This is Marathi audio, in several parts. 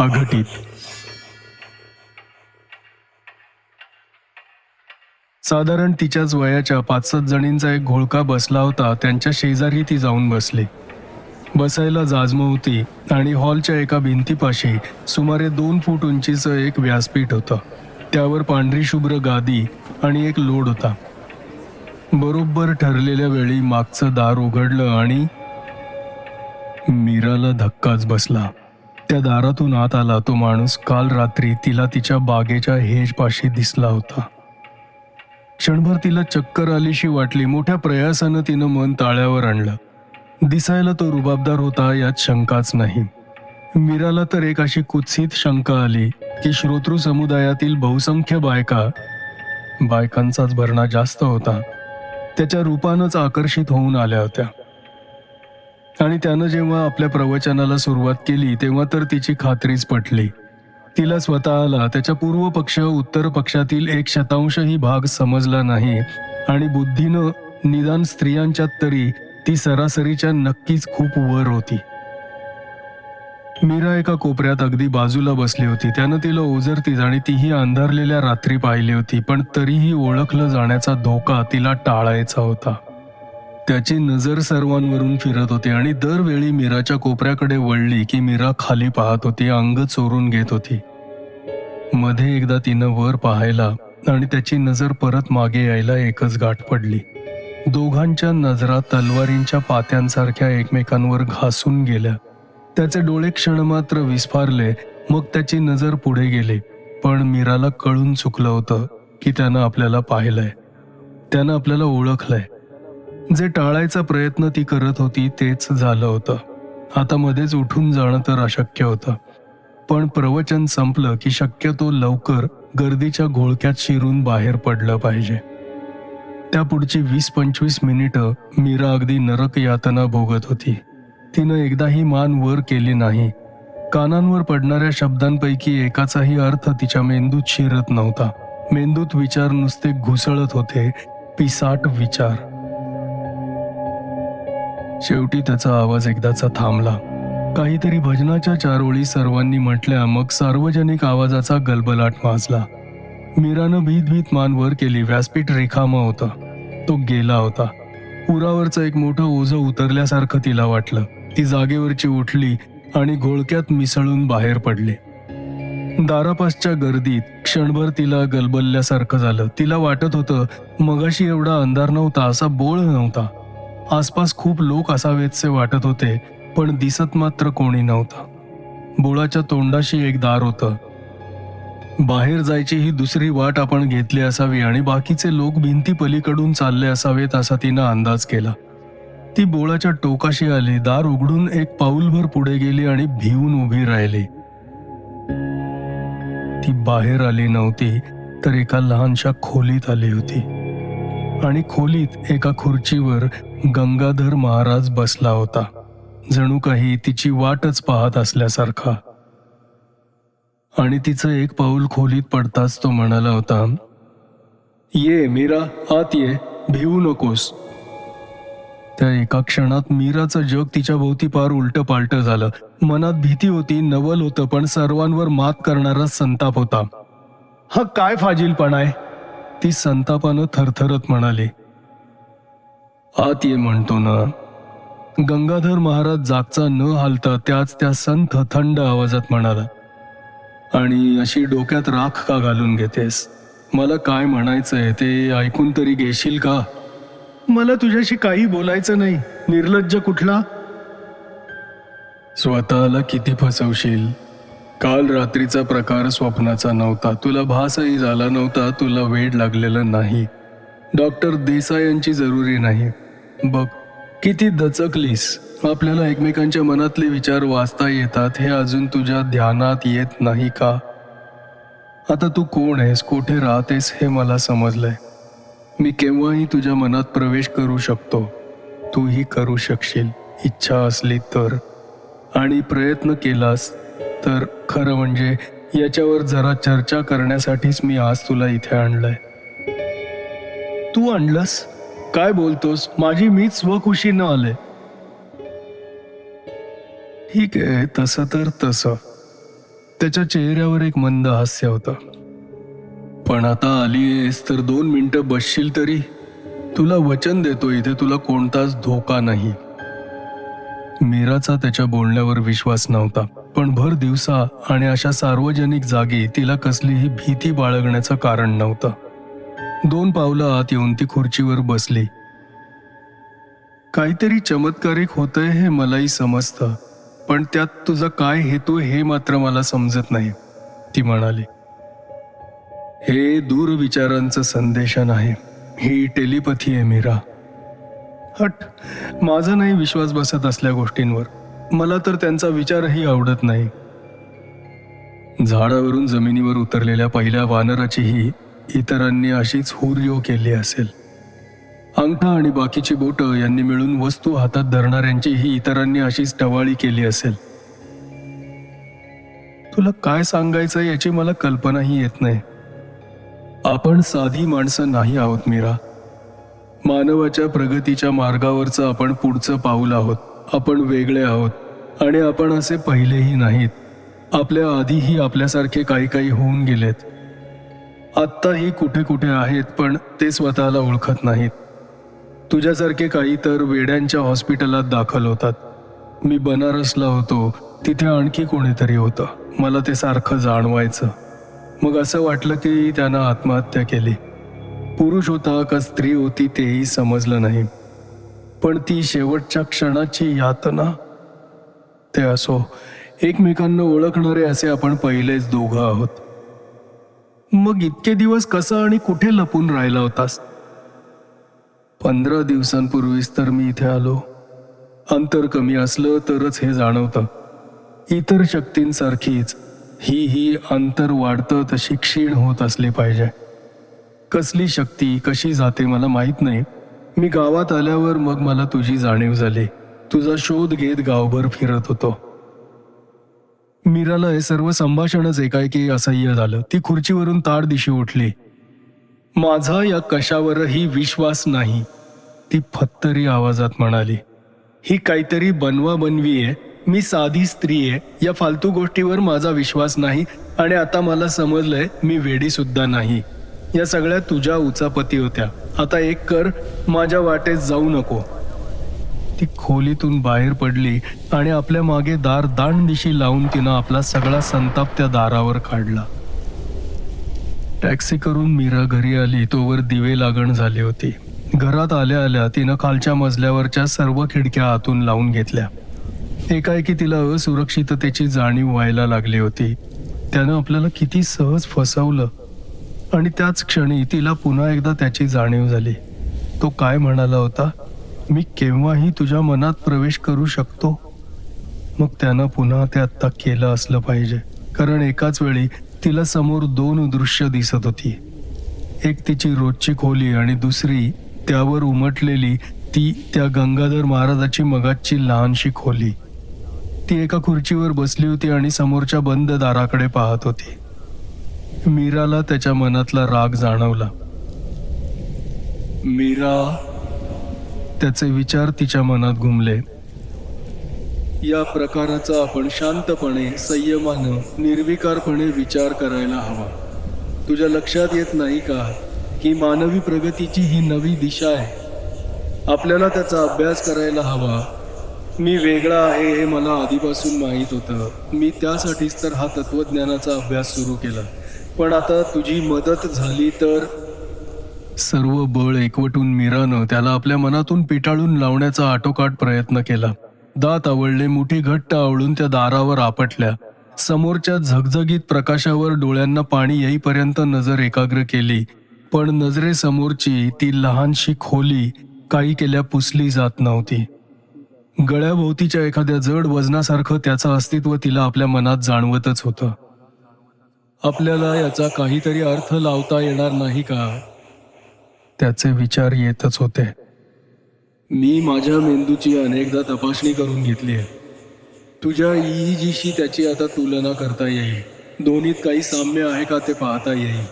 अघटित. साधारण तिच्याच वयाच्या पाच सात जणींचा एक घोळका बसला होता. त्यांच्या शेजारी ती जाऊन बसली. बसायला जाजम होती आणि हॉलच्या एका भिंतीपाशी सुमारे दोन फूट उंचीचं एक व्यासपीठ होतं. त्यावर पांढरी शुभ्र गादी आणि एक लोड होता. बरोबर ठरलेल्या वेळी मागचं दार उघडलं आणि मीराला धक्काच बसला. त्या दारातून आत आला तो माणूस काल रात्री तिला तिच्या बागेच्या हेजपाशी दिसला होता. क्षणभर तिला चक्कर आलीशी वाटली मोठ्या प्रयासानं तिनं मन ताळ्यावर आणलं. दिसायला तो रुबाबदार होता यात शंकाच नाही. मीराला तर एक अशी कुत्सित शंका आली की श्रोतृ समुदायातील बहुसंख्य बायका बायकांचाच भरणा जास्त होता. त्याच्या रूपानंच आकर्षित होऊन आल्या होत्या. आणि त्यानं जेव्हा आपल्या प्रवचनाला सुरुवात केली तेव्हा तर तिची खात्रीच पटली. तिला स्वतःला त्याच्या पूर्व पक्ष उत्तर पक्षातील एक शतांशही भाग समजला नाही. आणि बुद्धीनं निदान स्त्रियांच्यात तरी ती सरासरीच्या नक्कीच खूप वर होती. मीरा एका कोपऱ्यात अगदी बाजूला बसली होती. त्यानं तिला ओझरतीच आणि तीही अंधारलेल्या रात्री पाहिली होती. पण तरीही ओळखलं जाण्याचा धोका तिला टाळायचा होता. त्याची नजर सर्वांवरून फिरत होती आणि दरवेळी मीराच्या कोपऱ्याकडे वळली की मीरा खाली पाहत होती अंग चोरून घेत होती. मध्ये एकदा तिनं वर पाहायला आणि त्याची नजर परत मागे यायला एकच गाठ पडली. दोघांच्या नजरा तलवारींच्या पात्यांसारख्या एकमेकांवर घासून गेल्या. त्याचे डोळे क्षणमात्र विस्फारले मग त्याची नजर पुढे गेली. पण मीराला कळून चुकलं होतं की त्यानं आपल्याला पाहिलंय. त्यानं आपल्याला ओळखलंय. जे टाळायचा प्रयत्न ती करत होती तेच झालं होतं. आता मध्येच उठून जाणं तर अशक्य होतं. पण प्रवचन संपलं की शक्यतो लवकर गर्दीच्या घोळक्यात शिरून बाहेर पडलं पाहिजे. त्या पुढची वीस पंचवीस मिनिटं मीरा अगदी नरक यातना भोगत होती. तिनं एकदाही मान वर केली नाही. कानांवर पडणाऱ्या शब्दांपैकी एकाचाही अर्थ तिच्या मेंदूत शिरत नव्हता. मेंदूत विचार नुसते घुसळत होते पिसाट विचार. शेवटी त्याचा आवाज एकदाचा थांबला. काहीतरी भजनाच्या चार ओळी सर्वांनी म्हटल्या मग सार्वजनिक आवाजाचा गलबलाट माजला मीरानं भीत भीत मान वर केली व्यासपीठ रेखामा होता. तो गेला होता. पुरावरचं एक मोठं ओझं उतरल्यासारखं तिला वाटलं. ती जागेवरची उठली आणि घोळक्यात मिसळून बाहेर पडली. दारापासच्या गर्दीत क्षणभर तिला गलबलल्यासारखं झालं. तिला वाटत होतं मगाशी एवढा अंधार नव्हता असा बोळ नव्हता. आसपास खूप लोक असावेतसे वाटत होते पण दिसत मात्र कोणी नव्हतं. बोळाच्या तोंडाशी एक दार होतं. बाहेर जायची ही दुसरी वाट आपण घेतली असावी आणि बाकीचे लोक भिंती पलीकडून चालले असावेत असा तिनं अंदाज केला. ती बोळाच्या टोकाशी आली दार उघडून एक पाऊलभर पुढे गेली आणि भिवून उभी राहिली. ती बाहेर आली नव्हती तर एका लहानशा खोलीत आली होती. आणि खोलीत एका खुर्चीवर गंगाधर महाराज बसला होता. जणू काही तिची वाटच पाहत असल्यासारखा. आणि तिचं एक पाऊल खोलीत पडताच तो म्हणाला होता ये मीरा आत ये भिवू नकोस. त्या एका क्षणात मीराचं जग तिच्या भोवती पार उलट पालट झालं. मनात भीती होती नवल होतं पण सर्वांवर मात करणारा संताप होता. हा काय फाजीलपणा आहे? ती संतापानं थरथरत म्हणाली आत ये म्हणतो ना. गंगाधर महाराज जागचा न हालता त्याच त्या संथ थंड आवाजात म्हणाला आणि अशी डोक्यात राख का घालून घेतेस? मला काय म्हणायचंय ते ऐकून तरी घेशील का? मला तुझ्याशी काही बोलायचं नाही. निर्लज्ज कुठला? स्वतःला किती फसवशील? काल रात्रीचा प्रकार स्वप्नाचा नव्हता. तुला भासही झाला नव्हता तुला वेळ लागलेला नाही. डॉक्टर देसायांची जरुरी नाही. बघ किती दचकलीस. आपल्याला एकमेकांच्या मनातले विचार वाचता येतात हे अजून तुझ्या ध्यानात येत नाही का? आता तू कोण आहेस कुठे राहतेस हे मला समजलंय. मी केव्हाही तुझ्या मनात प्रवेश करू शकतो. तूही करू शकशील इच्छा असली तर. आणि प्रयत्न केलास तर खरं म्हणजे याच्यावर जरा चर्चा करण्यासाठीच मी आज तुला इथे आणलंय. तू आणलंस? काय बोलतोस? माझी मीच स्वखुशीनं आले. ठीक आहे तसं तर तसं. त्याच्या चेहऱ्यावर एक मंद हास्य होतं. पण आता आलीयेस तर दोन मिनिटं बसशील तरी तुला वचन देतो इथे तुला कोणताच धोका नाही. मीराचा त्याच्या बोलण्यावर विश्वास नव्हता. पण भर दिवसा आणि अशा सार्वजनिक जागी तिला कसलीही भीती बाळगण्याचं कारण नव्हतं. दोन पावलं आत येऊन ती खुर्चीवर बसली. काहीतरी चमत्कारिक होतंय हे मलाही समजतं पण त्यात तुझा काय हेतू हे मात्र मला समजत नाही ती म्हणाली. हे दूरविचारांचं संदेशन आहे. ही टेलिपथी आहे मीरा. हट माझा नाही विश्वास बसत असल्या गोष्टींवर. मला तर त्यांचा विचारही आवडत नाही. झाडावरून जमिनीवर उतरलेल्या पहिल्या वानराचीही इतरांनी अशीच हुर्यो केली असेल. अंगठा आणि बाकीची बोटं यांनी मिळून वस्तू हातात धरणाऱ्यांचीही इतरांनी अशीच टवाळी केली असेल. तुला काय सांगायचं याची मला कल्पनाही येत नाही. आपण साधी माणसं नाही आहोत मीरा. मानवाच्या प्रगतीच्या मार्गावरचं आपण पुढचं पाऊल आहोत. आपण वेगळे आहोत आणि आपण असे पहिलेही नाहीत. आपल्या आधीही आपल्यासारखे काही काही होऊन गेलेत. आत्ताही कुठे कुठे आहेत पण ते स्वतःला ओळखत नाहीत. तुझ्यासारखे काही तर वेड्यांच्या हॉस्पिटलात दाखल होतात. मी बनारसला होतो. तिथे आणखी कोणीतरी होतं. मला ते सारखं जाणवायचं. मग असं वाटलं की त्यानं आत्महत्या केली. पुरुष होता का स्त्री होती तेही समजलं नाही. पण ती शेवटच्या क्षणाची यातना. ते असो एकमेकांना ओळखणारे असे आपण पहिलेच दोघं आहोत. मग इतके दिवस कसं आणि कुठे लपून राहिला होतास? पंधरा दिवसांपूर्वीच तर मी इथे आलो. अंतर कमी असलं तरच हे जाणवतं. इतर शक्तींसारखीच ही ही अंतर वाढतं तशी क्षीण होत असली पाहिजे. कसली शक्ती कशी जाते मला माहीत नाही. मी गावात आल्यावर मग मला तुझी जाणीव झाली. तुझा शोध घेत गावभर फिरत होतो. मीराला हे सर्व संभाषणच एकाएकी असह्य झालं. ती खुर्चीवरून ताड दिशी उठली. माझा या कशावरही विश्वास नाही ती फत्तरी आवाजात म्हणाली. ही काहीतरी बनवा बनवी आहे. मी साधी स्त्री आहे. या फालतू गोष्टीवर माझा विश्वास नाही आणि आता मला समजलंय मी वेडी सुद्धा नाही. या सगळ्या तुझ्या उचापती होत्या. आता एक कर माझ्या वाटेत जाऊ नको. ती खोलीतून बाहेर पडली आणि आपल्या मागे दार दांड दिशी लावून तिनं आपला सगळा संताप त्या दारावर काढला. टॅक्सी करून मीरा घरी आली तोवर दिवे लागण झाली होती. घरात आल्या आल्या तिनं खालच्या मजल्यावरच्या सर्व खिडक्या आतून लावून घेतल्या. एकाएकी तिला असुरक्षिततेची जाणीव व्हायला लागली होती. त्यानं आपल्याला किती सहज फसवलं. आणि त्याच क्षणी तिला पुन्हा एकदा त्याची जाणीव झाली. तो काय म्हणाला होता? मी केव्हाही तुझ्या मनात प्रवेश करू शकतो? मग त्यानं पुन्हा ते आत्ता केलं असलं पाहिजे. कारण एकाच वेळी तिला समोर दोन दृश्य दिसत होती. एक तिची रोजची खोली आणि दुसरी त्यावर उमटलेली ती त्या गंगाधर महाराजाची मगाची लहानशी खोली. ती एका खुर्चीवर बसली होती आणि समोरच्या बंद दाराकडे पाहत होती. मीराला त्याच्या मनातला राग जाणवला. मीरा त्याचे विचार तिच्या मनात घुमले. या प्रकाराचा आपण शांतपणे संयमानं निर्विकारपणे विचार करायला हवा. तुझ्या लक्षात येत नाही का? की मानवी प्रगतीची ही नवी दिशा आहे. आपल्याला त्याचा अभ्यास करायला हवा. मी वेगळा आहे हे मला आधीपासून माहीत होतं. मी त्यासाठीच तर हा तत्वज्ञानाचा अभ्यास सुरू केला. पण आता तुझी मदत झाली तर? सर्व बळ एकवटून मीरानं त्याला आपल्या मनातून पिटाळून लावण्याचा आटोकाट प्रयत्न केला. दात आवळले मुठी घट्ट आवळून त्या दारावर आपटल्या. समोरच्या झगझगीत प्रकाशावर डोळ्यांना पाणी येईपर्यंत नजर एकाग्र केली. पण नजरेसमोरची ती लहानशी खोली काही केल्या पुसली जात नव्हती. गळ्याभोवतीच्या एखाद्या जड वजनासारखं त्याचं अस्तित्व तिला आपल्या मनात जाणवतच होतं. आपल्याला याचा काहीतरी अर्थ लावता येणार नाही का? त्याचे विचार येतच होते. मी माझ्या मेंदूची अनेकदा तपासणी करून घेतली आहे. तुझ्या ईजीशी त्याची आता तुलना करता येईल. दोन्हीत काही साम्य आहे का ते पाहता येईल.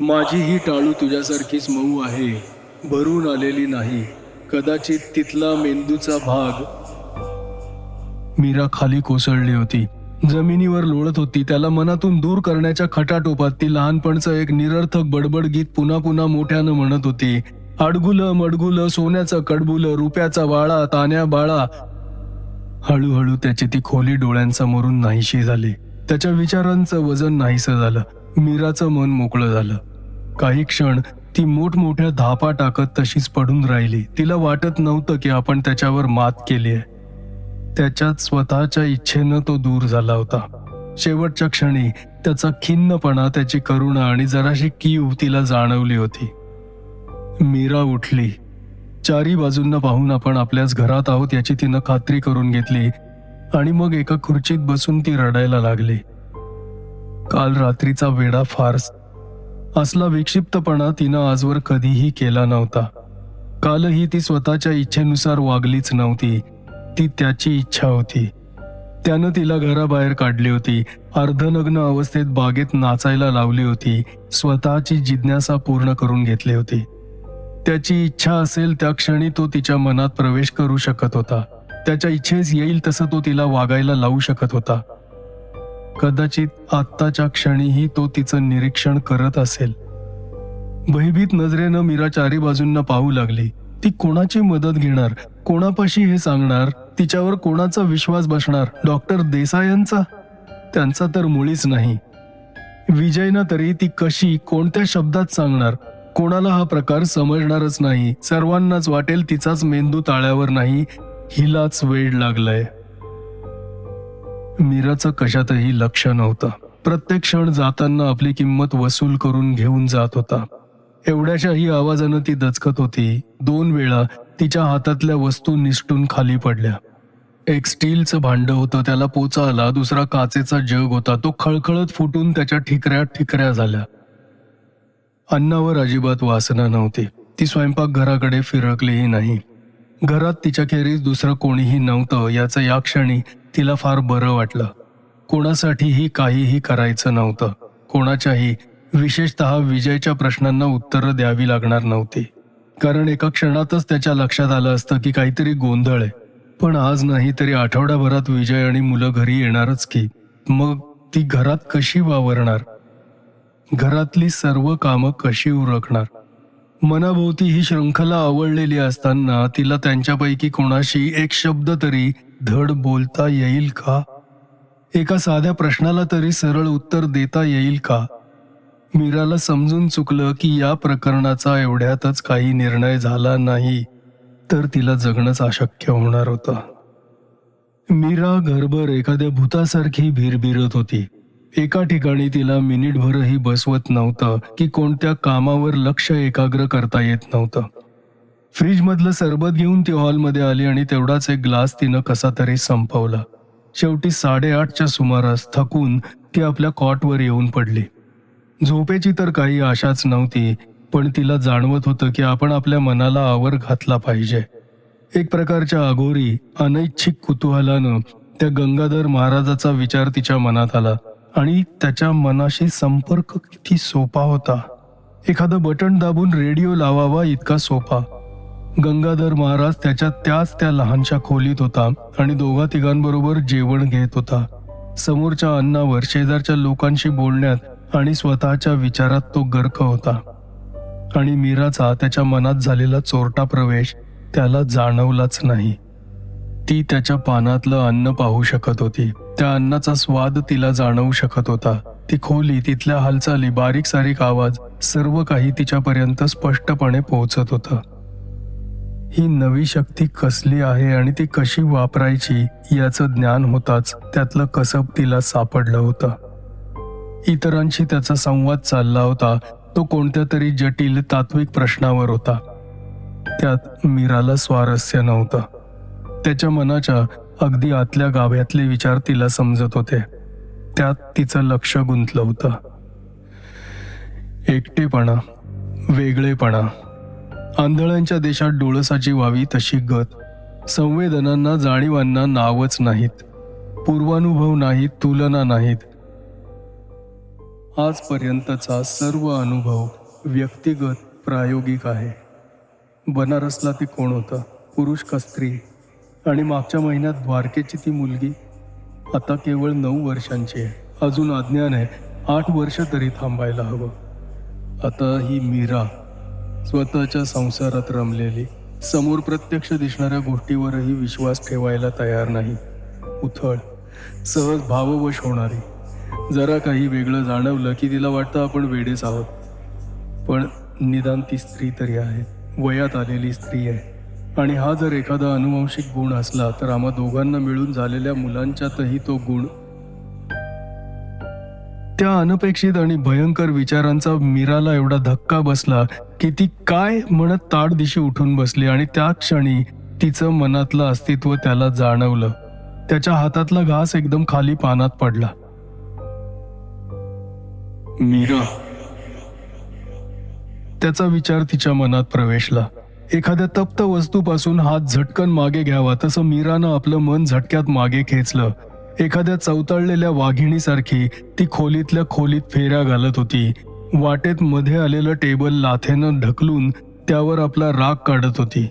माझी ही टाळू तुझ्यासारखीच मऊ आहे. भरून आलेली नाही. कदाचित तिथला मेंदूचा भाग मीरा खाली कोसळली होती. जमिनीवर लोळत होती. त्याला मनातून दूर करण्याच्या खटाटोपात ती लहानपणचं एक निरर्थक बडबड गीत पुन्हा पुन्हा मोठ्यानं म्हणत होती. अडगुलं मडगुलं सोन्याचं कडबुलं रुपयाचा वाळा तान्या बाळा. हळूहळू त्याची ती खोली डोळ्यांसमोरून नाहीशी झाली. त्याच्या विचारांचं वजन नाहीसं झालं. मीराचं मन मोकळं झालं. काही क्षण ती मोठमोठ्या धापा टाकत तशीच पडून राहिली. तिला वाटत नव्हतं की आपण त्याच्यावर मात केली आहे. त्याच्यात स्वतःच्या इच्छेनं तो दूर झाला होता. शेवटच्या क्षणी त्याचा खिन्नपणा त्याची करुणा आणि जराशी कीव तिला जाणवली होती. मीरा उठली. चारी बाजूंना पाहून आपण आपल्याच घरात आहोत याची तिनं खात्री करून घेतली आणि मग एका खुर्चीत बसून ती रडायला लागली. काल रात्रीचा वेडा फारस. असला विक्षिप्तपणा तिनं आजवर कधीही केला नव्हता. कालही ती स्वतःच्या इच्छेनुसार वागलीच नव्हती. ती त्याची इच्छा होती. त्यानं तिला घराबाहेर काढली होती. अर्धनग्न अवस्थेत बागेत नाचायला लावली होती. स्वतःची जिज्ञासा पूर्ण करून घेतली होती. त्याची इच्छा असेल त्या क्षणी तो तिच्या मनात प्रवेश करू शकत होता. त्याच्या इच्छेस येईल तसं तो तिला वागायला लावू शकत होता. कदाचित आत्ताच्या क्षणीही तो तिचं निरीक्षण करत असेल. भयभीत नजरेनं मीरा चारी बाजूंना पाहू लागली. ती कोणाची मदत घेणार? कोणापाशी हे सांगणार? तिच्यावर कोणाचा विश्वास बसणार? डॉक्टर देसायांचा त्यांचा तर मुळीच नाही. विजयनं तरी ती कशी कोणत्या शब्दात सांगणार? कोणाला हा प्रकार समजणारच नाही. सर्वांनाच वाटेल तिचाच मेंदू ताळ्यावर नाही हिलाच वेळ लागलाय. मीराचं कशातही लक्ष नव्हतं. प्रत्येक क्षण जाताना आपली किंमत वसूल करून घेऊन जात होता. एवढ्याशाही आवाजानं ती दचकत होती. दोन वेळा तिच्या हातातल्या वस्तू निसटून खाली पडल्या. एक स्टीलचं भांड होतं त्याला पोचा आला दुसरा काचेचा जग होता. तो खळखळत फुटून त्याच्या ठिकऱ्या ठिकऱ्या झाल्या. अन्नावर अजिबात वासना नव्हती. ती स्वयंपाकघराकडे फिरकलीही नाही. घरात तिच्याखेरीज दुसरं कोणीही नव्हतं याचं या क्षणी तिला फार बरं वाटलं. कोणासाठीही काहीही करायचं नव्हतं. कोणाच्याही विशेषतः विजयच्या प्रश्नांना उत्तरं द्यावी लागणार नव्हती. कारण एका क्षणातच त्याच्या लक्षात आलं असतं की काहीतरी गोंधळ आहे. पण आज नाही तरी आठवडाभरात विजय आणि मुलं घरी येणारच की. मग ती घरात कशी वावरणार? घरातली सर्व कामं कशी उरकणार? मनाभोवती ही शृंखला आवडलेली असताना तिला त्यांच्यापैकी कोणाशी एक शब्द तरी धड बोलता येईल का? एका साध्या प्रश्नाला तरी सरळ उत्तर देता येईल का? मीराला समजून चुकलं की या प्रकरणाचा एवढ्यातच काही निर्णय झाला नाही तर तिला जगणंच अशक्य होणार होतं. मीरा घरभर एखाद्या भूतासारखी भिरभिरत होती. एका ठिकाणी तिला मिनिटभरही बसवत नव्हतं की कोणत्या कामावर लक्ष एकाग्र करता येत नव्हतं. फ्रीजमधलं सरबत घेऊन ती हॉलमध्ये आली आणि तेवढाच एक ग्लास तिनं कसा तरी संपवला. शेवटी साडेआठच्या सुमारास थकून ती आपल्या कॉटवर येऊन पडली. झोपेची तर काही आशाच नव्हती पण तिला जाणवत होतं की आपण आपल्या मनाला आवर घातला पाहिजे. एक प्रकारच्या अघोरी अनैच्छिक कुतूहलानं त्या गंगाधर महाराजाचा विचार तिच्या मनात आला आणि त्याच्या मनाशी संपर्क किती सोपा होता. एखादं बटन दाबून रेडिओ लावावा इतका सोपा. गंगाधर महाराज त्याच्या त्याच त्या लहानशा खोलीत होता आणि दोघा तिघांबरोबर जेवण घेत होता. समोरच्या अन्नावर शेजारच्या लोकांशी बोलण्यात आणि स्वतःच्या विचारात तो गर्क होता. आणि मीराचा त्याच्या मनात झालेला चोरटा प्रवेश त्याला जाणवलाच नाही. ती त्याच्या पानातलं अन्न पाहू शकत होती. त्या अन्नाचा स्वाद तिला जाणवू शकत होता. ती खोली तिथल्या हालचाली बारीक सारीक आवाज सर्व काही तिच्यापर्यंत स्पष्टपणे पोहोचत होतं. ही नवी शक्ती कसली आहे आणि ती कशी वापरायची याचं ज्ञान होताच त्यातलं कसब तिला सापडलं होतं. इतरांशी त्याचा संवाद चालला होता. तो कोणत्या तरी जटिल तात्विक प्रश्नावर होता. त्यात मीराला स्वारस्य नव्हतं. त्याच्या मनाच्या अगदी आतल्या गाभ्यातले विचार तिला समजत होते. त्यात तिचं लक्ष गुंतलं होतं. एकटेपणा वेगळेपणा. आंधळ्यांच्या देशात डोळसाची व्हावी तशी गत. संवेदनांना जाणीवांना नावच नाहीत. पूर्वानुभव नाहीत तुलना नाहीत. आजपर्यंतचा सर्व अनुभव व्यक्तिगत प्रायोगिक आहे. बनारसला ती कोण होतं? पुरुष का स्त्री? आणि मागच्या महिन्यात द्वारकेची ती मुलगी? आता केवळ नऊ वर्षांची आहे. अजून अज्ञान आहे. आठ वर्ष तरी थांबायला हवं. आता ही मीरा स्वतःच्या संसारात रमलेली समोर प्रत्यक्ष दिसणाऱ्या गोष्टीवरही विश्वास ठेवायला तयार नाही. उथळ सहज भाववश होणारी जरा काही वेगळं जाणवलं की तिला वाटतं आपण वेडेच आहोत. पण निदान ती स्त्री तरी आहे. वयात आलेली स्त्री आहे. आणि हा जर एखादा अनुवंशिक गुण असला तर आम्हा दोघांना मिळून झालेल्या मुलांच्यातही तो गुण त्या अनपेक्षित आणि भयंकर विचारांचा मीराला एवढा धक्का बसला की ती काय म्हणत ताड दिशी उठून बसली आणि त्या क्षणी तिचं मनातलं अस्तित्व त्याला जाणवलं. त्याच्या हातातला घास एकदम खाली पानात पडला. मीरा. त्याचा विचार तिच्या मनात प्रवेशला. एखाद्या तप्त वस्तूपासून हात झटकन मागे घ्यावा तसं मीरानं आपलं मन झटक्यात मागे खेचलं. एखाद्या चवताळलेल्या वाघिणीसारखी ती खोलीतल्या खोलीत फेऱ्या घालत होती. वाटेत मध्ये आलेलं टेबल लाथेनं ढकलून त्यावर आपला राग काढत होती.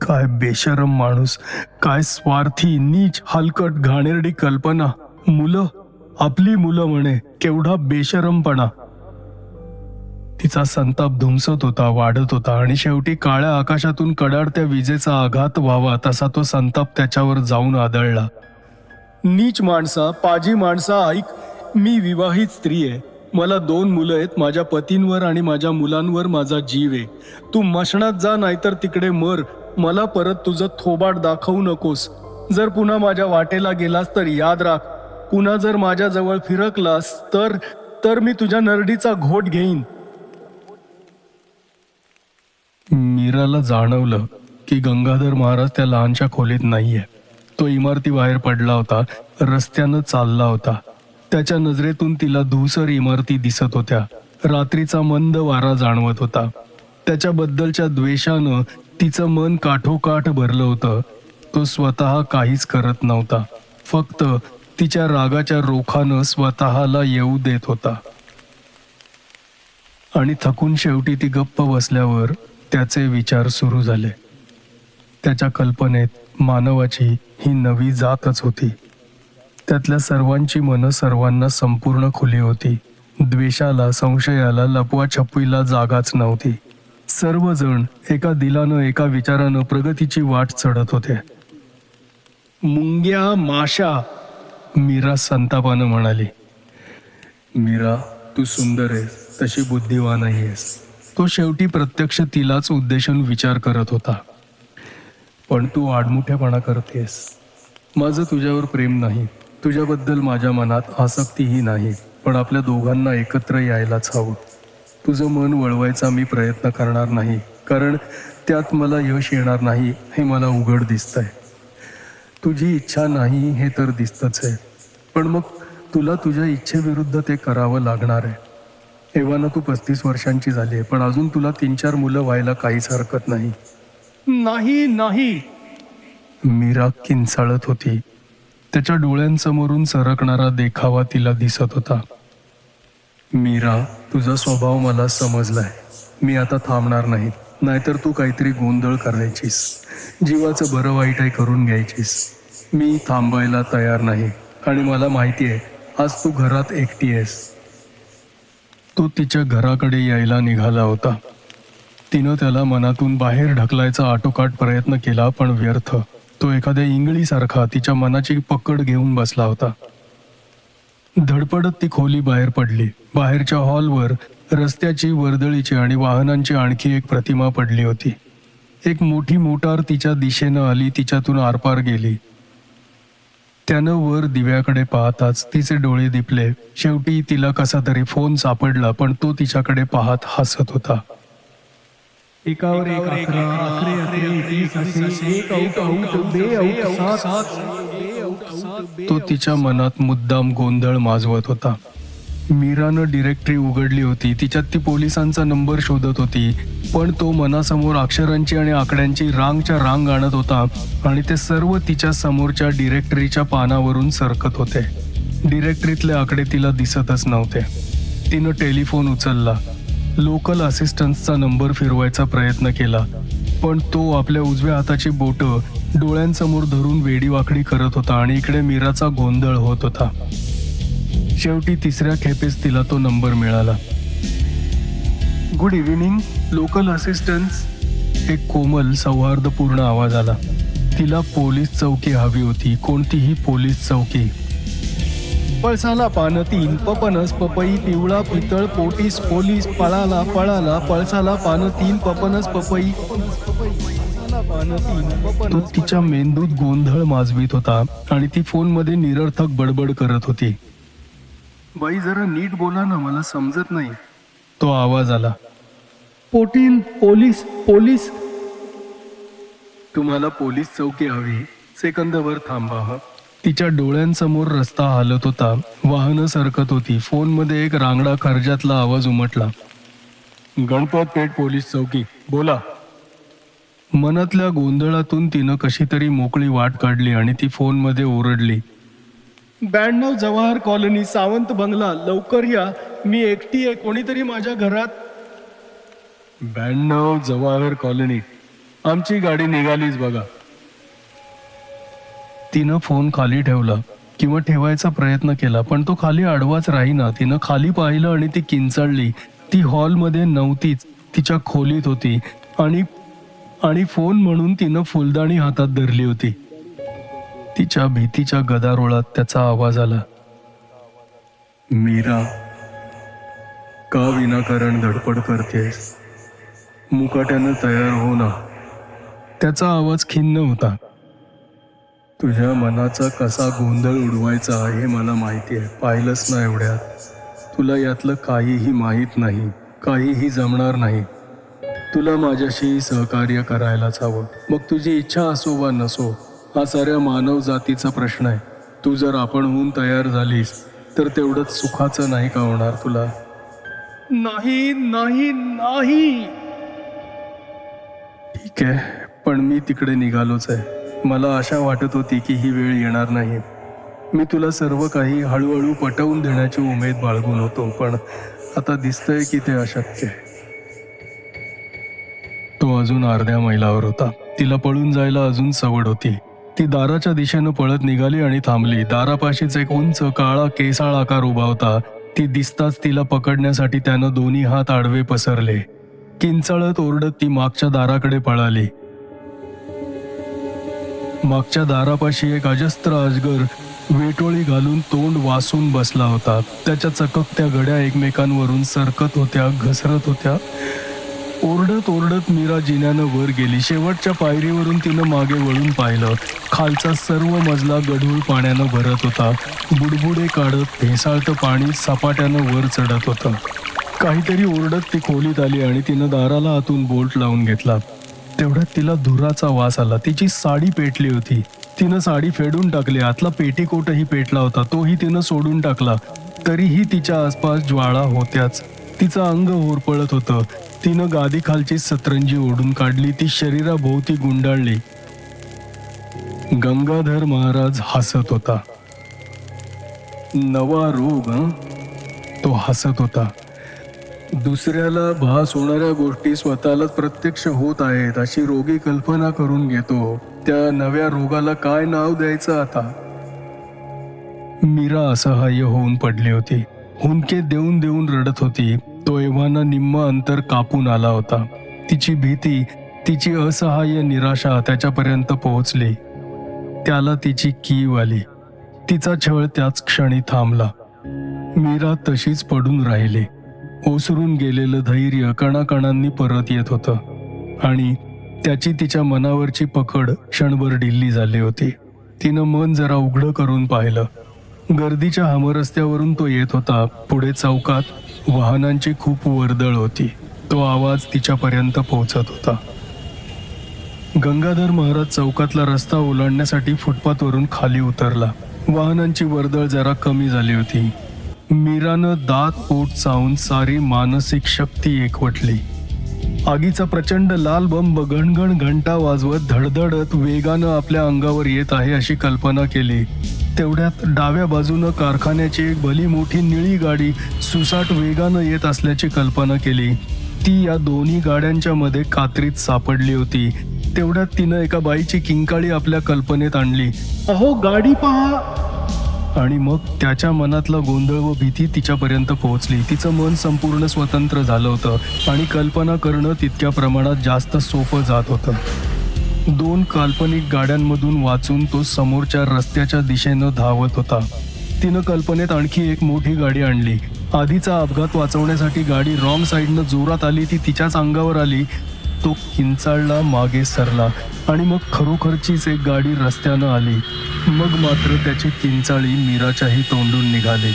काय बेशरम माणूस काय स्वार्थी नीच हलकट घाणेरडी कल्पना. मुलं आपली मुलं म्हणे केवढा बेशरमपणा. तिचा संताप धुमसत होता वाढत होता आणि शेवटी काळ्या आकाशातून कडाडत्या विजेचा आघात व्हावा तसा तो संताप त्याच्यावर जाऊन आदळला. नीच माणसा पाजी माणसा ऐक मी विवाहित स्त्री आहे. मला दोन मुलं आहेत माझ्या पतींवर आणि माझ्या मुलांवर माझा जीव आहे. तू मशणात जा नाहीतर तिकडे मर. मला परत तुझं थोबाड दाखवू नकोस. जर पुन्हा माझ्या वाटेला गेलास तर याद राख. पुन्हा जर माझ्याजवळ फिरकलास तर तर मी तुझ्या नरडीचा घोट घेईन. मीराला जाणवलं की गंगाधर महाराज त्या लहानशा खोलीत नाहीये. तो इमारती बाहेर पडला होता रस्त्यानं चालला होता. त्याच्या नजरेतून तिला धूसर इमारती दिसत होत्या. रात्रीचा मंद वारा जाणवत होता. त्याच्याबद्दलच्या द्वेषानं तिचं मन काठोकाठ भरलं होतं. तो स्वतः काहीच करत नव्हता. फक्त तिच्या रागाच्या रोखानं स्वतःला येऊ देत होता. आणि थकून शेवटी ती गप्प बसल्यावर त्याचे विचार सुरू झाले. त्याच्या कल्पनेत मानवाची ही नवी जातच होती. त्यातल्या सर्वांची मनं सर्वांना संपूर्ण खुली होती. द्वेषाला संशयाला लपवा छपवीला जागाच नव्हती. सर्वजण एका दिलानं एका विचारानं प्रगतीची वाट चढत होते. मुंग्या माशा मीरा संतापानं म्हणाली मीरा तू सुंदर आहेस तशी बुद्धिवानही आहेस तो शेवटी प्रत्यक्ष तिलाच उद्देशून विचार करत होता. पण तू आडमुठ्यापणा करतेस. माझं तुझ्यावर प्रेम नाही. तुझ्याबद्दल माझ्या मनात आसक्तीही नाही. पण आपल्या दोघांना एकत्र यायलाच हवं. तुझं मन वळवायचा मी प्रयत्न करणार नाही. कारण त्यात मला यश येणार नाही हे मला उघड दिसतंय. तुझी इच्छा नाही हे तर दिसतच आहे. पण मग तुला तुझ्या इच्छेविरुद्ध ते करावं लागणार आहे. एव्हाना तू पस्तीस वर्षांची झाली आहे पण अजून तुला तीन चार मुलं व्हायला काहीच हरकत नाही. नाही नाही. मीरा किंचाळत होती. त्याच्या डोळ्यांसमोरून सरकणारा देखावा तिला दिसत होता. मीरा तुझा स्वभाव मला समजलाय. मी आता थांबणार नाही. नाहीतर तू काहीतरी गोंधळ करायचीस. जीवाचं बरं वाईट आहे करून घ्यायचीस. मी थांबायला तयार नाही. आणि मला माहिती आहे आज तू घरात एकटी आहेस. तो तिच्या घराकडे यायला निघाला होता. तिनं त्याला मनातून बाहेर ढकलायचा आटोकाट प्रयत्न केला पण व्यर्थ. तो एखाद्या इंगळीसारखा तिच्या मनाची पकड घेऊन बसला होता. धडपडत ती खोली बाहेर पडली. बाहेरच्या हॉलवर रस्त्याची वर्दळीची आणि वाहनांची आणखी एक प्रतिमा पडली होती. एक मोठी मोटार तिच्या दिशेनं आली तिच्यातून आरपार गेली. त्यानं वर दिव्याकडे पाहताच तिचे डोळे दिपले. शेवटी तिला कसा तरी फोन सापडला पण तो तिच्याकडे पाहत हसत होता. एकावर एक अकरा अकरे अकरे एकवीस असे एक आऊट आऊट बे आऊट सात. तो तिच्या मनात मुद्दाम गोंधळ माजवत होता. मीरानं डिरेक्टरी उघडली होती. तिच्यात ती पोलिसांचा नंबर शोधत होती. पण तो मनासमोर अक्षरांची आणि आकड्यांची रांगच्या रांग आणत होता आणि ते सर्व तिच्या समोरच्या डिरेक्टरीच्या पानावरून सरकत होते. डिरेक्टरीतले आकडे तिला दिसतच नव्हते. तिनं टेलिफोन उचलला. लोकल असिस्टन्सचा नंबर फिरवायचा प्रयत्न केला. पण तो आपल्या उजव्या हाताची बोटं डोळ्यांसमोर धरून वेडीवाकडी करत होता आणि इकडे मीराचा गोंधळ होत होता. शेवटी तिसऱ्या खेपेस तिला तो नंबर मिळाला. गुड इव्हिनिंग लोकल असिस्टन्स एक कोमल सौहार्दपूर्ण आवाज आला. तिला पोलीस चौकी हवी होती कोणतीही पोलीस चौकी. पळसाला पान तीन पपनस पपई पिवळा पितळ पोटीस पोलीस पळाला पळाला पळसाला पान तीन पपनस पपई. तो तिच्या मेंदूत गोंधळ माजवीत होता आणि ती फोनमध्ये निरर्थक बडबड करत होती. बाई जरा नीट बोला ना मला समजत नाही. तो आवाज आला. पोटीन पोलीस पोलीस. तुम्हाला पोलीस चौकी हवी. सेकंदभर थांबा हं. तिच्या डोळ्यांसमोर रस्ता हालत होता. वाहनं सरकत होती. फोनमध्ये एक रांगडा खर्जातला आवाज उमटला. गणपत पेठ पोलीस चौकी. बोला. मनातल्या गोंधळातून तिनं कशी तरी मोकळी वाट काढली आणि ती फोनमध्ये ओरडली. ब्याण्णव जवाहर कॉलनी सावंत बंगला लवकर या. मी एकटी आहे कोणीतरी माझ्या घरात. ब्याण्णव जवाहर कॉलनी. आमची गाडी निघालीच बघा. तिनं फोन खाली ठेवला किंवा ठेवायचा प्रयत्न केला पण तो खाली आडवाच राहीना. तिनं खाली पाहिलं आणि ती किंचाळली. ती हॉलमध्ये नव्हतीच तिच्या खोलीत होती. आणि आणि फोन म्हणून तिनं फुलदाणी हातात धरली होती. तिच्या भीतीच्या गदारोळात त्याचा आवाज आला. मीरा का विनाकारण धडपड करतेस? मुकाट्यानं तयार हो ना. त्याचा आवाज खिन्न होता. तुझ्या मनाचा कसा गोंधळ उडवायचा हे मला माहिती आहे. पाहिलंच ना एवढ्यात. तुला यातलं काहीही माहीत नाही काहीही जमणार नाही. तुला माझ्याशी सहकार्य करायलाच हवं. मग तुझी इच्छा असो वा नसो हा साऱ्या मानव जातीचा प्रश्न आहे. तू जर आपण होऊन तयार झालीस तर तेवढंच सुखाचं नाही का होणार तुला? नाही नाही नाही. ठीक आहे पण मी तिकडे निघालोच आहे. मला आशा वाटत होती की ही वेळ येणार नाही. मी तुला सर्व काही हळूहळू पटवून देण्याची उमेद बाळगून होतो पण आता दिसतंय की ते अशक्य आहे. तो अजून अर्ध्या मैलावर होता. तिला पळून जायला अजून सवड होती. ती दाराच्या दिशेनं पळत निघाली आणि थांबली. दारापाशीच एक उंच काळा केसाळ आकार उभा होता. ती दिसताच तिला पकडण्यासाठी त्यानं दोन्ही हात आडवे पसरले. किंचाळत ओरडत ती मागच्या दाराकडे पळाली. मागच्या दारापाशी एक अजस्त्र अजगर वेटोळी घालून तोंड वासून बसला होता. त्याच्या चककत्या घड्या एकमेकांवरून सरकत होत्या घसरत होत्या. ओरडत ओरडत मीरा जिन्यानं वर गेली. शेवटच्या पायरीवरून तिनं मागे वळून पाहिलं. खालचा सर्व मजला गढूळ पाण्यानं भरत होता. बुडबुडे काढत भेसाळतं पाणी सपाट्यानं वर चढत होतं. काहीतरी ओरडत ती खोलीत आली आणि तिनं दाराला आतून बोल्ट लावून घेतला. तेवढ्यात तिला धुराचा वास आला. तिची साडी पेटली होती. तिनं साडी फेडून टाकली. आतला पेटीकोटही पेटला होता. तोही तिनं सोडून टाकला. तरीही तिच्या आसपास ज्वाळा होत्याच. तिचं अंग होरपळत होतं. तिनं गादीखालची सतरंजी ओढून काढली ती शरीराभोवती गुंडाळली. गंगाधर महाराज हसत होता. नवा रोग तो हसत होता. दुसऱ्याला भास होणाऱ्या गोष्टी स्वतःलाच प्रत्यक्ष होत आहेत अशी रोगी कल्पना करून घेतो. त्या नव्या रोगाला काय नाव द्यायचं आता? मीरा असहाय्य होऊन पडली होती. हुंके देऊन देऊन रडत होती. तो एव्हाना निम्म अंतर कापून आला होता. तिची भीती तिची असहाय्य निराशा त्याच्यापर्यंत पोहोचली. त्याला तिची कीव आली. तिचा छळ त्याच क्षणी थांबला. मीरा तशीच पडून राहिली. ओसरून गेलेलं धैर्य कणाकणांनी परत येत होतं. आणि त्याची तिच्या मनावरची पकड क्षणभर ढिल्ली झाली होती. तिनं मन जरा उघडं करून पाहिलं. गर्दीच्या हमरस्त्यावरून तो येत होता पुढे चौकात वाहनांची खूप वर्दळ होती. तो आवाज तिच्यापर्यंत पोहोचत होता. गंगाधर महाराज चौकातला रस्ता ओलांडण्यासाठी फुटपाथवरून खाली उतरला. वाहनांची वर्दळ जरा कमी झाली होती. मीरानं दात पोट चावून सारी मानसिक शक्ती एकवटली. आगीचा प्रचंड लाल बंब घणघण घंटा वाजवत धडधडत वेगानं आपल्या अंगावर येत आहे अशी कल्पना केली. तेवढ्यात डाव्या बाजूनं कारखान्याची एक भली मोठी निळी गाडी सुसाट वेगानं येत असल्याची कल्पना केली. ती या दोन्ही गाड्यांच्या मध्ये कात्रीत सापडली होती. तेवढ्यात तिनं एका बाईची किंकाळी आपल्या कल्पनेत आणली. अहो गाडी पहा. आणि मग त्याच्या मनातला गोंधळ व भीती तिच्यापर्यंत पोहोचली. तिचं मन संपूर्ण स्वतंत्र झालं होतं आणि कल्पना करणं तितक्या प्रमाणात जास्त सोपं जात होतं. दोन काल्पनिक गाड्यांमधून वाचून तो समोरच्या रस्त्याच्या दिशेनं धावत होता. तिनं कल्पनेत आणखी एक मोठी गाडी आणली. आधीचा अपघात वाचवण्यासाठी गाडी रॉंग साईडनं जोरात आली ती तिच्याच अंगावर आली. तो किंचाळला मागे सरला आणि मग खरोखरचीच एक गाडी रस्त्यानं आली. मग मात्र त्याची किंचाळी मीराच्याही तोंडून निघाली.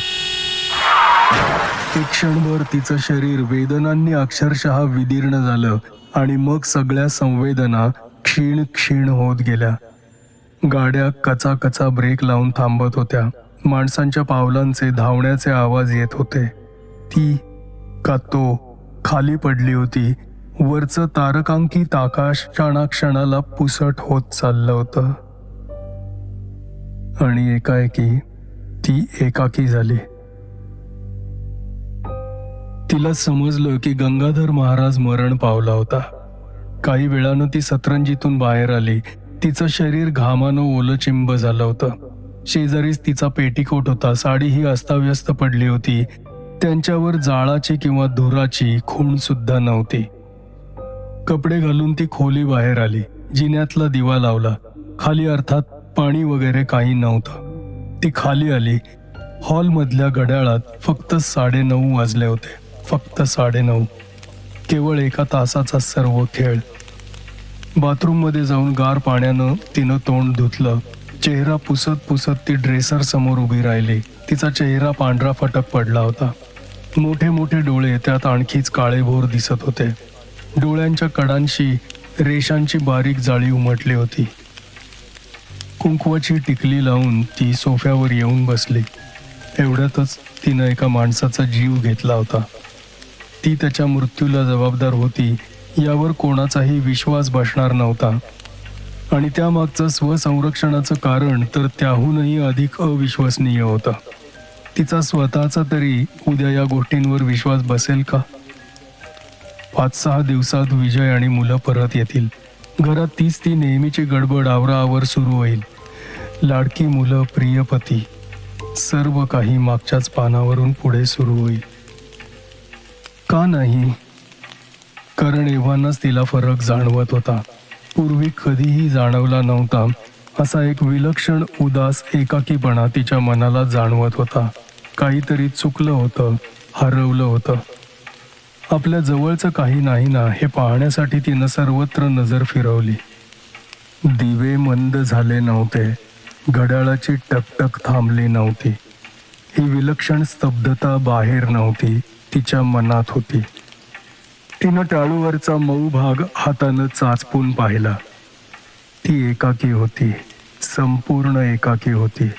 एक क्षणभर तिचं शरीर वेदनांनी अक्षरशः विदीर्ण झालं आणि मग सगळ्या संवेदना क्षीण क्षीण होत गेल्या. गाड्या कचा कचा ब्रेक लावून थांबत होत्या. माणसांच्या पावलांचे धावण्याचे आवाज येत होते. ती का तो खाली पडली होती. वरचं तारकांकित आकाश क्षणाक्षणाला पुसट होत चाललं होतं. आणि एकाएकी ती एकाकी झाली. तिला समजलं की गंगाधर महाराज मरण पावला होता. काही वेळानं ती सतरंजीतून बाहेर आली. तिचं शरीर घामानं ओलचिंब झालं होतं. शेजारीच तिचा पेटीकोट होता. साडी ही अस्ताव्यस्त पडली होती. त्यांच्यावर जाळाची किंवा धुराची खूण सुद्धा नव्हती. कपडे घालून ती खोली बाहेर आली. जिन्यातला दिवा लावला. खाली अर्थात पाणी वगैरे काही नव्हतं. ती खाली आली. हॉलमधल्या घड्याळात फक्त साडेनऊ वाजले होते. फक्त साडेनऊ. केवळ एका तासाचा सर्व खेळ. बाथरूममध्ये जाऊन गार पाण्यानं तिनं तोंड धुतलं. चेहरा पुसत पुसत ती ड्रेसर समोर उभी राहिली. तिचा चेहरा पांढरा फटक पडला होता. मोठे मोठे डोळे त्यात आणखीच काळेभोर दिसत होते. डोळ्यांच्या कडांशी रेषांची बारीक जाळी उमटली होती. कुंकवाची टिकली लावून ती सोफ्यावर येऊन बसली. एवढ्यातच तिनं एका माणसाचा जीव घेतला होता. ती त्याच्या मृत्यूला जबाबदार होती यावर कोणाचाही विश्वास बसणार नव्हता. आणि त्यामागचं स्वसंरक्षणाचं कारण तर त्याहूनही अधिक अविश्वसनीय होतं. तिचा स्वतःचा तरी उद्या या गोष्टींवर विश्वास बसेल का? पाच सहा दिवसात विजय आणि मुलं परत येतील. घरात तीच ती नेहमीची गडबड आवराआवर सुरू होईल. लाडकी मुलं प्रियपती सर्व काही मागच्याच पानावरून पुढे सुरू होईल. का नाही? कारण एव्हानाच तिला फरक जाणवत होता. पूर्वी कधीही जाणवला नव्हता. असा एक विलक्षण उदास एकाकीपणा तिच्या मनाला जाणवत होता. काहीतरी चुकलं होतं हरवलं होतं. आपल्या जवळचं काही नाही ना हे पाहण्यासाठी तिनं सर्वत्र नजर फिरवली. दिवे मंद झाले नव्हते. घड्याळाची टकटक थांबली नव्हती. ही विलक्षण स्तब्धता बाहेर नव्हती. तिच्या मनात होती. तिनं टाळूवरचा मऊ भाग हातानं चाचपून पाहिला. ती एकाकी होती संपूर्ण एकाकी होती.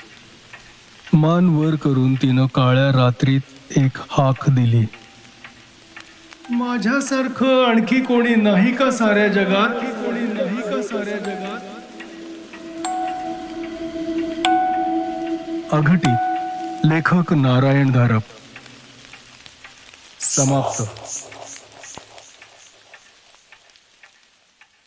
मान वर करून तिनं काळ्या रात्रीत एक हाक दिली. माझ्यासारखं आणखी कोणी नाही का साऱ्या जगात? कोणी नाही का साऱ्या जगात अघटित लेखक नारायण धारप. Samahtır.